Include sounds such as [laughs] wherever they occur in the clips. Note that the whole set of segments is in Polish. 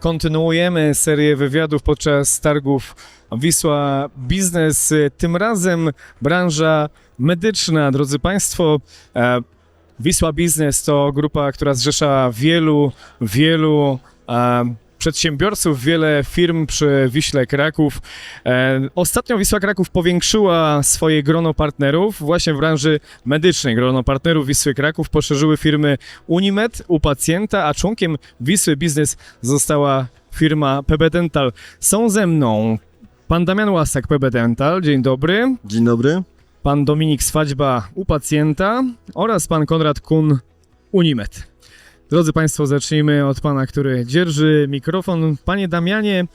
Kontynuujemy serię wywiadów podczas targów Wisła Biznes. Tym razem branża medyczna. Drodzy Państwo, e, Wisła Biznes to grupa, która zrzesza wielu, wielu e, przedsiębiorców, wiele firm przy Wiśle Kraków. E, Ostatnio Wisła Kraków powiększyła swoje grono partnerów właśnie w branży medycznej. Grono partnerów Wisły Kraków poszerzyły firmy Unimed u pacjenta, a członkiem Wisły Biznes została firma PB Dental. Są ze mną pan Damian Łasak, PB Dental, dzień dobry, Dzień dobry. pan Dominik Swadźba u pacjenta oraz pan Konrad Kun Unimed. Drodzy Państwo, zacznijmy od pana, który dzierży mikrofon. Panie Damianie,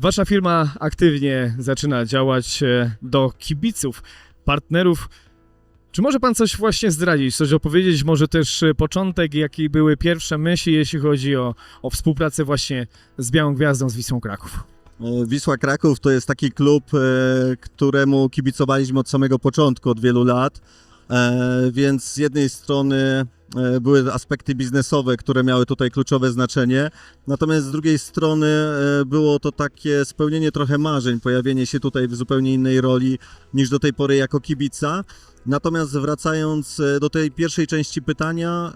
wasza firma aktywnie zaczyna działać e, do kibiców, partnerów. Czy może pan coś właśnie zdradzić, coś opowiedzieć, może też e, początek, jakie były pierwsze myśli, jeśli chodzi o, o współpracę właśnie z Białą Gwiazdą, z Wisłą Kraków? E, Wisła Kraków to jest taki klub, któremu kibicowaliśmy od samego początku, od wielu lat. Więc z jednej strony były aspekty biznesowe, które miały tutaj kluczowe znaczenie, natomiast z drugiej strony e, było to takie spełnienie trochę marzeń, pojawienie się tutaj w zupełnie innej roli niż do tej pory jako kibica. Natomiast wracając e, do tej pierwszej części pytania,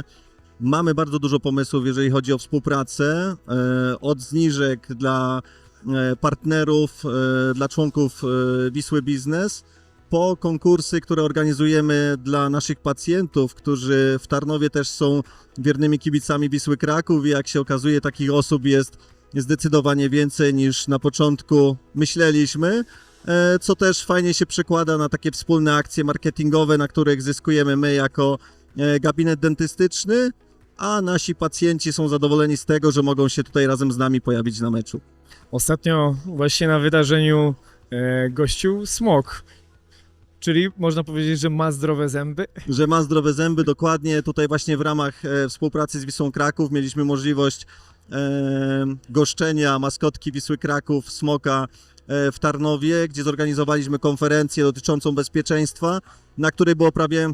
e, Mamy bardzo dużo pomysłów, jeżeli chodzi o współpracę. e, Od zniżek dla e, partnerów, e, dla członków e, Wisły Biznes, po konkursy, które organizujemy dla naszych pacjentów, którzy w Tarnowie też są wiernymi kibicami Wisły Kraków i jak się okazuje, takich osób jest zdecydowanie więcej niż na początku myśleliśmy. e, Co też fajnie się przekłada na takie wspólne akcje marketingowe, na których zyskujemy my jako e, gabinet dentystyczny, a nasi pacjenci są zadowoleni z tego, że mogą się tutaj razem z nami pojawić na meczu. Ostatnio właśnie na wydarzeniu e, gościł Smok, czyli można powiedzieć, że ma zdrowe zęby. Że ma zdrowe zęby, dokładnie tutaj właśnie w ramach e, współpracy z Wisłą Kraków mieliśmy możliwość e, goszczenia maskotki Wisły Kraków, Smoka e, w Tarnowie, gdzie zorganizowaliśmy konferencję dotyczącą bezpieczeństwa, na której było prawie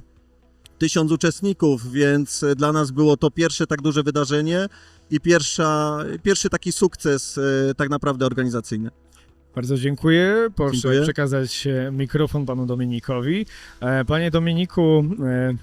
tysiąc uczestników, więc dla nas było to pierwsze tak duże wydarzenie i pierwsza, pierwszy taki sukces tak naprawdę organizacyjny. Bardzo dziękuję. Proszę Dziękuję. przekazać e, mikrofon panu Dominikowi. E, Panie Dominiku, e,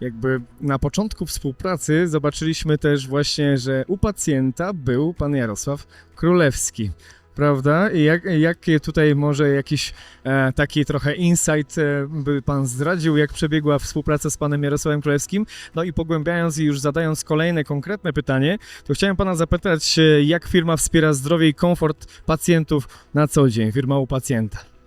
jakby na początku współpracy zobaczyliśmy też właśnie, że u pacjenta był pan Jarosław Królewski. Prawda? I jak, jakie tutaj może jakiś e, taki trochę insight e, by pan zdradził, jak przebiegła współpraca z panem Jarosławem Królewskim? No i pogłębiając i już zadając kolejne konkretne pytanie, to chciałem pana zapytać, e, jak firma wspiera zdrowie i komfort pacjentów na co dzień, firma u pacjenta.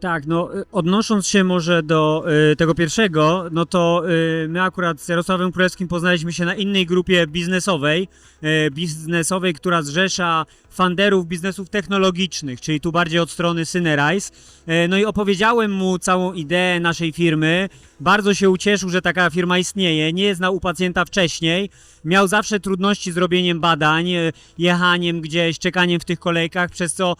Tak, no y, odnosząc się może do y, tego pierwszego, no to y, my akurat z Jarosławem Królewskim poznaliśmy się na innej grupie biznesowej, y, biznesowej, która zrzesza funderów biznesów technologicznych, czyli tu bardziej od strony Synerize. Y, no i opowiedziałem mu całą ideę naszej firmy. Bardzo się ucieszył, że taka firma istnieje. Nie znał u pacjenta wcześniej. Miał zawsze trudności z robieniem badań, y, jechaniem gdzieś, czekaniem w tych kolejkach, przez co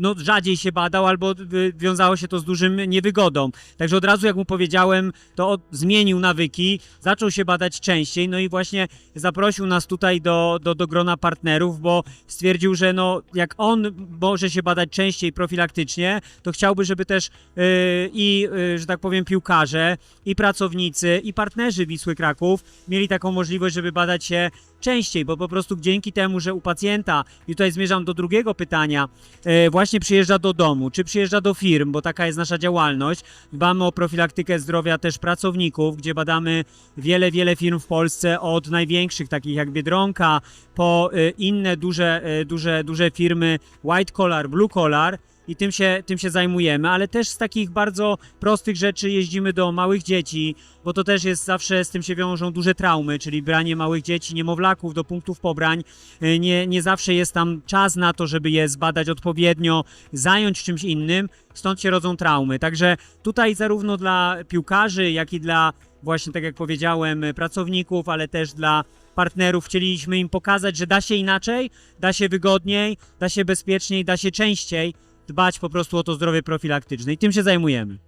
no, rzadziej się badał, albo y, wiązało się to z dużym niewygodą. Także od razu, jak mu powiedziałem, to od, zmienił nawyki, zaczął się badać częściej, no i właśnie zaprosił nas tutaj do, do, do grona partnerów, bo stwierdził, że no, jak on może się badać częściej profilaktycznie, to chciałby, żeby też y, i, y, że tak powiem, piłkarze, i pracownicy, i partnerzy Wisły Kraków mieli taką możliwość, żeby badać się częściej, bo po prostu dzięki temu, że u pacjenta, i tutaj zmierzam do drugiego pytania, e, właśnie przyjeżdża do domu, czy przyjeżdża do firm, bo taka jest nasza działalność. Dbamy o profilaktykę zdrowia też pracowników, gdzie badamy wiele, wiele firm w Polsce, od największych, takich jak Biedronka, po e, inne duże, e, duże, duże firmy white collar, blue collar, i tym się, tym się zajmujemy, ale też z takich bardzo prostych rzeczy jeździmy do małych dzieci, bo to też jest zawsze z tym się wiążą duże traumy, czyli branie małych dzieci, niemowlaków do punktów pobrań. Y, Nie, nie zawsze jest tam czas na to, żeby je zbadać odpowiednio, zająć czymś innym, stąd się rodzą traumy. Także tutaj zarówno dla piłkarzy, jak i dla właśnie, tak jak powiedziałem, pracowników, ale też dla partnerów chcieliśmy im pokazać, że da się inaczej, da się wygodniej, da się bezpieczniej, da się częściej dbać po prostu o to zdrowie profilaktyczne i tym się zajmujemy.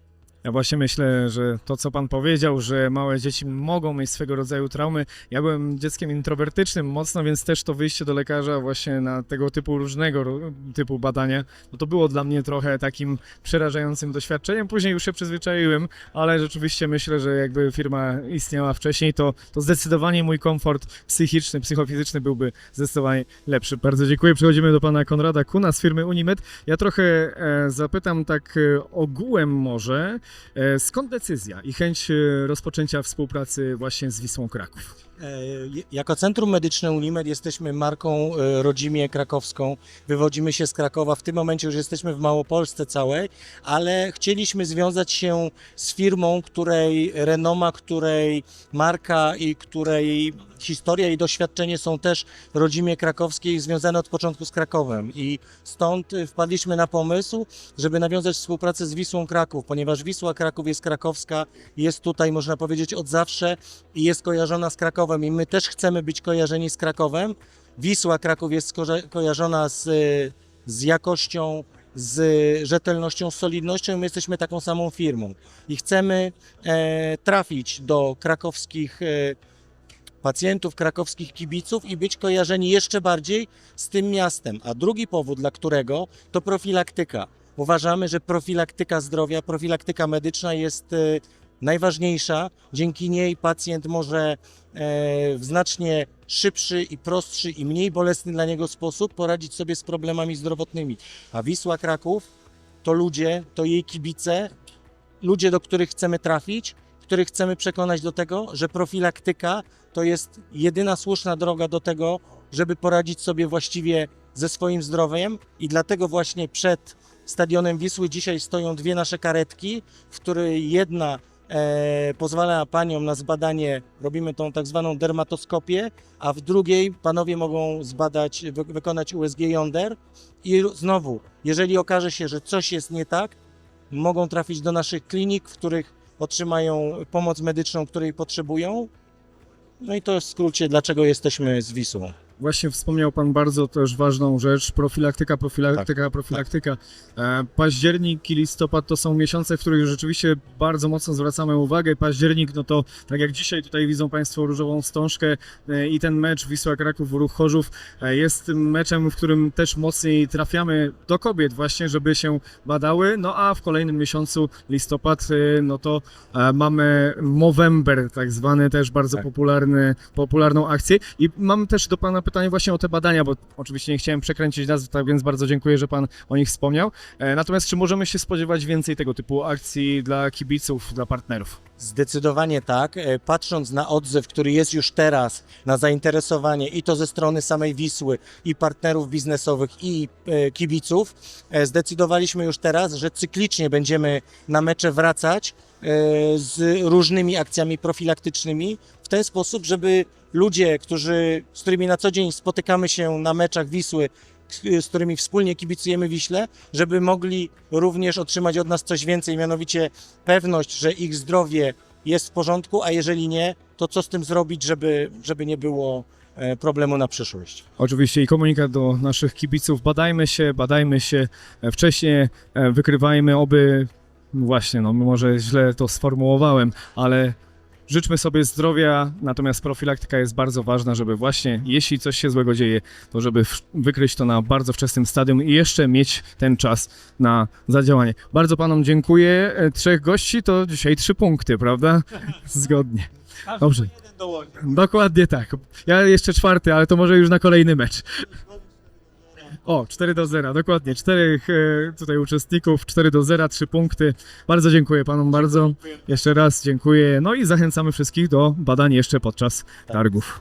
Ja właśnie myślę, że to, co pan powiedział, że małe dzieci mogą mieć swego rodzaju traumy. Ja byłem dzieckiem introwertycznym mocno, więc też to wyjście do lekarza właśnie na tego typu różnego typu badania, no to było dla mnie trochę takim przerażającym doświadczeniem. Później już się przyzwyczaiłem, ale rzeczywiście myślę, że jakby firma istniała wcześniej, to, to zdecydowanie mój komfort psychiczny, psychofizyczny byłby zdecydowanie lepszy. Bardzo dziękuję. Przechodzimy do pana Konrada Kuna z firmy Unimed. Ja trochę e, zapytam tak e, ogółem może, skąd decyzja i chęć e, rozpoczęcia współpracy właśnie z Wisłą Kraków? E, Jako Centrum Medyczne Unimed jesteśmy marką e, rodzimie krakowską. Wywodzimy się z Krakowa. W tym momencie już jesteśmy w Małopolsce całej, ale chcieliśmy związać się z firmą, której renoma, której marka i której historia i doświadczenie są też rodzimie krakowskie i związane od początku z Krakowem. I stąd e, wpadliśmy na pomysł, żeby nawiązać współpracę z Wisłą Kraków, ponieważ Wisła Kraków jest krakowska, jest tutaj, można powiedzieć, od zawsze i jest kojarzona z Krakowem i my też chcemy być kojarzeni z Krakowem. Wisła Kraków jest kojarzona z, z jakością, z rzetelnością, z solidnością. My jesteśmy taką samą firmą i chcemy e, trafić do krakowskich e, pacjentów, krakowskich kibiców i być kojarzeni jeszcze bardziej z tym miastem. A drugi powód, dla którego to profilaktyka. Uważamy, że profilaktyka zdrowia, profilaktyka medyczna jest e, najważniejsza. Dzięki niej pacjent może e, w znacznie szybszy i prostszy i mniej bolesny dla niego sposób poradzić sobie z problemami zdrowotnymi. A Wisła Kraków to ludzie, to jej kibice, ludzie, do których chcemy trafić, których chcemy przekonać do tego, że profilaktyka to jest jedyna słuszna droga do tego, żeby poradzić sobie właściwie ze swoim zdrowiem i dlatego właśnie przed stadionem Wisły dzisiaj stoją dwie nasze karetki, w której jedna pozwala paniom na zbadanie, robimy tą tak zwaną dermatoskopię, a w drugiej panowie mogą zbadać, wy, wykonać USG jąder i znowu, jeżeli okaże się, że coś jest nie tak, mogą trafić do naszych klinik, w których otrzymają pomoc medyczną, której potrzebują. No i to jest w skrócie, dlaczego jesteśmy z Wisłą. Właśnie wspomniał Pan bardzo też ważną rzecz, profilaktyka, profilaktyka, profilaktyka. E, październik i listopad to są miesiące, w których rzeczywiście bardzo mocno zwracamy uwagę. Październik, no to tak jak dzisiaj tutaj widzą Państwo różową wstążkę e, i ten mecz Wisła Kraków, Ruch Chorzów e, jest tym meczem, w którym też mocniej trafiamy do kobiet właśnie, żeby się badały. No a w kolejnym miesiącu listopad, no to mamy Movember, tak zwany też bardzo Tak. popularny, popularną akcję. I mam też do Pana pytanie właśnie o te badania, bo oczywiście nie chciałem przekręcić nazw, tak więc bardzo dziękuję, że Pan o nich wspomniał. E, Natomiast czy możemy się spodziewać więcej tego typu akcji dla kibiców, dla partnerów? Zdecydowanie tak. E, Patrząc na odzew, który jest już teraz, na zainteresowanie i to ze strony samej Wisły, i partnerów biznesowych, i e, kibiców, zdecydowaliśmy już teraz, że cyklicznie będziemy na mecze wracać z różnymi akcjami profilaktycznymi ten sposób, żeby ludzie, którzy, z którymi na co dzień spotykamy się na meczach Wisły, z którymi wspólnie kibicujemy Wiśle, żeby mogli również otrzymać od nas coś więcej, mianowicie pewność, że ich zdrowie jest w porządku, a jeżeli nie, to co z tym zrobić, żeby, żeby nie było e, problemu na przyszłość. Oczywiście i komunikat do naszych kibiców. Badajmy się, badajmy się e, wcześniej, e, wykrywajmy oby, właśnie, no może źle to sformułowałem, ale życzmy sobie zdrowia, natomiast profilaktyka jest bardzo ważna, żeby właśnie, jeśli coś się złego dzieje, to żeby wykryć to na bardzo wczesnym stadium i jeszcze mieć ten czas na zadziałanie. Bardzo panom dziękuję. E, Trzech gości to dzisiaj trzy punkty, prawda? [laughs] Zgodnie. Dobrze. Dokładnie tak. Ja jeszcze czwarty, ale to może już na kolejny mecz. [laughs] O, 4 do 0, dokładnie. Czterech e, tutaj uczestników, 4 do 0, 3 punkty. Bardzo dziękuję panom, bardzo. Jeszcze raz dziękuję. No i zachęcamy wszystkich do badań jeszcze podczas targów.